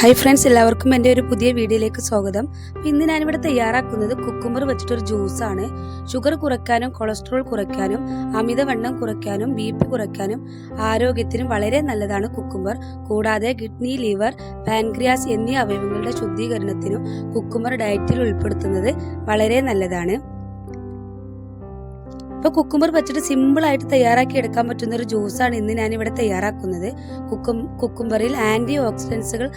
Hi friends എല്ലാവർക്കും എന്റെ ഒരു പുതിയ വീഡിയോയിലേക്ക് സ്വാഗതം. ഇന്ന് ഞാനിവിടെ തയ്യാറാക്കുന്നത് കുക്കുമ്പർ വെച്ചിട്ടൊരു ജ്യൂസാണ് ഷുഗർ കുറയ്ക്കാനും കൊളസ്ട്രോൾ കുറയ്ക്കാനും അമിതവണ്ണം കുറയ്ക്കാനും ബി പി കുറയ്ക്കാനും ആരോഗ്യത്തിനും വളരെ നല്ലതാണ് കുക്കുമ്പർ കൂടാതെ കിഡ്നി ലിവർ പാൻക്രിയാസ് എന്നീ അവയവങ്ങളുടെ ശുദ്ധീകരണത്തിനും കുക്കുമ്പർ ഡയറ്റിൽ ഉൾപ്പെടുത്തുന്നത് വളരെ നല്ലതാണ്. കുക്കുമ്പർ വെച്ചിട്ട് സിമ്പിൾ ആയിട്ട് തയ്യാറാക്കി എടുക്കാൻ പറ്റുന്ന ഒരു ജ്യൂസാണ് ഇന്ന് ഞാൻ ഇവിടെ തയ്യാറാക്കുന്നത്. കുക്കും കുക്കുംബറിൽ ആന്റി ഓക്സിഡൻസുകൾ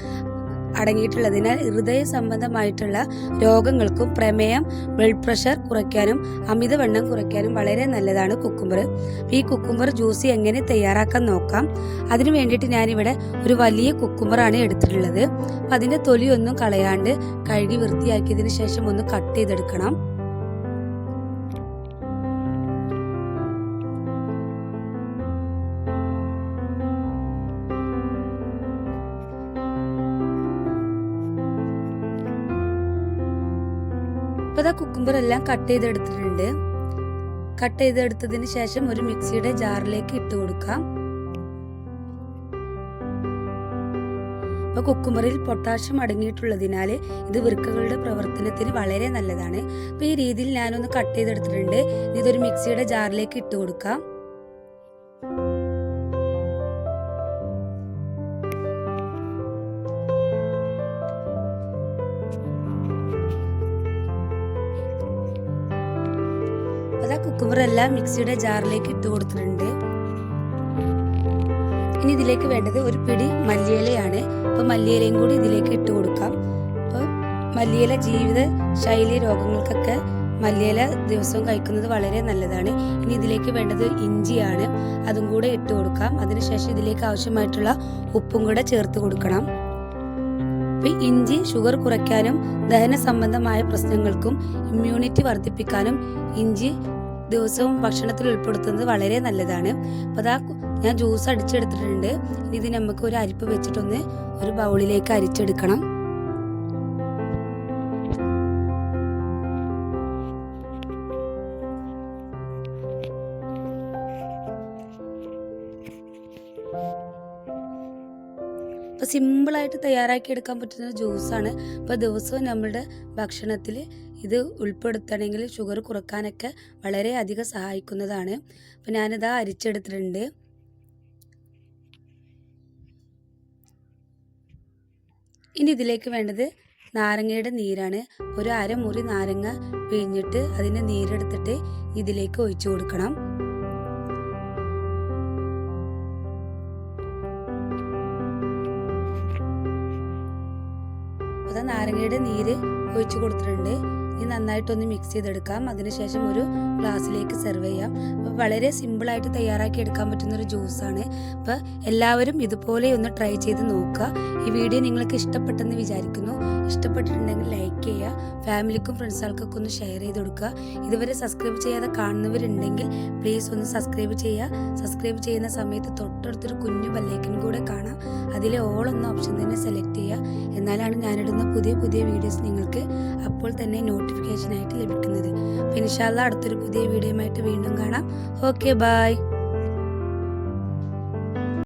അടങ്ങിയിട്ടുള്ളതിനാൽ ഹൃദയ സംബന്ധമായിട്ടുള്ള രോഗങ്ങൾക്കും പ്രമേയം ബ്ലഡ് പ്രഷർ കുറയ്ക്കാനും അമിതവണ്ണം കുറയ്ക്കാനും വളരെ നല്ലതാണ് കുക്കുംബർ. ഈ കുക്കുംബർ ജ്യൂസ് എങ്ങനെ തയ്യാറാക്കാൻ നോക്കാം? അതിനു വേണ്ടിയിട്ട് ഞാനിവിടെ ഒരു വലിയ കുക്കുംബറാണ് എടുത്തിട്ടുള്ളത്. അപ്പം അതിന്റെ തൊലിയൊന്നും കളയാണ്ട് കഴുകി വൃത്തിയാക്കിയതിന് ശേഷം ഒന്ന് കട്ട് ചെയ്തെടുക്കണം. ഇപ്പൊ ഇതാ കുക്കുംബർ എല്ലാം കട്ട് ചെയ്തെടുത്തിട്ടുണ്ട് കട്ട് ചെയ്തെടുത്തതിന് ശേഷം ഒരു മിക്സിയുടെ ജാറിലേക്ക് ഇട്ട് കൊടുക്കാം. അപ്പൊ കുക്കുംബറിൽ പൊട്ടാഷ്യം അടങ്ങിയിട്ടുള്ളതിനാൽ ഇത് വൃക്കകളുടെ പ്രവർത്തനത്തിന് വളരെ നല്ലതാണ്. അപ്പൊ ഈ രീതിയിൽ ഞാനൊന്ന് കട്ട് ചെയ്തെടുത്തിട്ടുണ്ട് ഇതൊരു മിക്സിയുടെ ജാറിലേക്ക് ഇട്ട് കൊടുക്കാം. എല്ലാം മിക്സിയുടെ ജാറിലേക്ക് ഇട്ട് കൊടുത്തിട്ടുണ്ട്. ഇനി ഇതിലേക്ക് വേണ്ടത് ഒരു പിടി മല്ലിയിലയാണ്. അപ്പൊ മല്ലിയിലയും കൂടി ഇതിലേക്ക് ഇട്ട് കൊടുക്കാം. അപ്പൊ മല്ലിയില ജീവിത ശൈലി രോഗങ്ങൾക്കൊക്കെ മല്ലിയില ദിവസവും കഴിക്കുന്നത് വളരെ നല്ലതാണ്. ഇനി ഇതിലേക്ക് വേണ്ടത് ഇഞ്ചിയാണ്. അതും കൂടെ ഇട്ട് കൊടുക്കാം. അതിനുശേഷം ഇതിലേക്ക് ആവശ്യമായിട്ടുള്ള ഉപ്പും കൂടെ ചേർത്ത് കൊടുക്കണം. അപ്പൊ ഇഞ്ചി ഷുഗർ കുറയ്ക്കാനും ദഹന സംബന്ധമായ പ്രശ്നങ്ങൾക്കും ഇമ്മ്യൂണിറ്റി വർദ്ധിപ്പിക്കാനും ഇഞ്ചി ദിവസവും ഭക്ഷണത്തിൽ ഉൾപ്പെടുത്തുന്നത് വളരെ നല്ലതാണ്. അപ്പോൾ അതാ ഞാൻ ജ്യൂസ് അടിച്ചെടുത്തിട്ടുണ്ട്. ഇനി ഇത് നമുക്ക് ഒരു അരിപ്പ് വെച്ചിട്ടൊന്ന് ഒരു ബൗളിലേക്ക് അരിച്ചെടുക്കണം. അപ്പോൾ സിമ്പിളായിട്ട് തയ്യാറാക്കി എടുക്കാൻ പറ്റുന്ന ജ്യൂസാണ്. അപ്പോൾ ദിവസവും നമ്മളുടെ ഭക്ഷണത്തിൽ ഇത് ഉൾപ്പെടുത്തണമെങ്കിൽ ഷുഗർ കുറക്കാനൊക്കെ വളരെ അധികം സഹായിക്കുന്നതാണ്. അപ്പോൾ ഞാനിതാ അരിച്ചെടുത്തിട്ടുണ്ട്. ഇനി ഇതിലേക്ക് വേണ്ടത് നാരങ്ങയുടെ നീരാണ്. ഒരു അരമുറി നാരങ്ങ പിഴിഞ്ഞിട്ട് അതിന്റെ നീരെടുത്തിട്ട് ഇതിലേക്ക് ഒഴിച്ചു കൊടുക്കണം. അത് നാരങ്ങയുടെ നീര് ഒഴിച്ചു കൊടുത്തിട്ടുണ്ട്. ഇത് നന്നായിട്ടൊന്ന് മിക്സ് ചെയ്തെടുക്കാം. അതിനുശേഷം ഒരു ഗ്ലാസ്സിലേക്ക് സെർവ് ചെയ്യാം. അപ്പോൾ വളരെ സിമ്പിളായിട്ട് തയ്യാറാക്കി എടുക്കാൻ പറ്റുന്ന ഒരു ജ്യൂസാണ് അപ്പോൾ എല്ലാവരും ഇതുപോലെ ഒന്ന് ട്രൈ ചെയ്ത് നോക്കുക. ഈ വീഡിയോ നിങ്ങൾക്ക് ഇഷ്ടപ്പെട്ടെന്ന് വിചാരിക്കുന്നു. ഇഷ്ടപ്പെട്ടിട്ടുണ്ടെങ്കിൽ ലൈക്ക് ചെയ്യുക. ഫാമിലിക്കും ഫ്രണ്ട്സുകൾക്കൊക്കെ ഒന്ന് ഷെയർ ചെയ്ത് കൊടുക്കുക. ഇതുവരെ സബ്സ്ക്രൈബ് ചെയ്യാതെ കാണുന്നവരുണ്ടെങ്കിൽ പ്ലീസ് ഒന്ന് സബ്സ്ക്രൈബ് ചെയ്യുക. സബ്സ്ക്രൈബ് ചെയ്യുന്ന സമയത്ത് തൊട്ടടുത്തൊരു കുഞ്ഞു ബെല്ലൈക്കൻ കൂടെ കാണാം. അതിലെ ഓൾ എന്ന ഓപ്ഷൻ തന്നെ സെലക്ട് ചെയ്യുക. എന്നാലാണ് ഞാനിടുന്ന പുതിയ പുതിയ വീഡിയോസ് നിങ്ങൾക്ക് അപ്പോൾ തന്നെ നോട്ടിഫിക്കേഷനായിട്ട് ലഭിക്കുന്നത്. അപ്പോൾ ഇൻഷാല്ല അടുത്തൊരു പുതിയ വീഡിയോയുമായിട്ട് വീണ്ടും കാണാം. Okay bye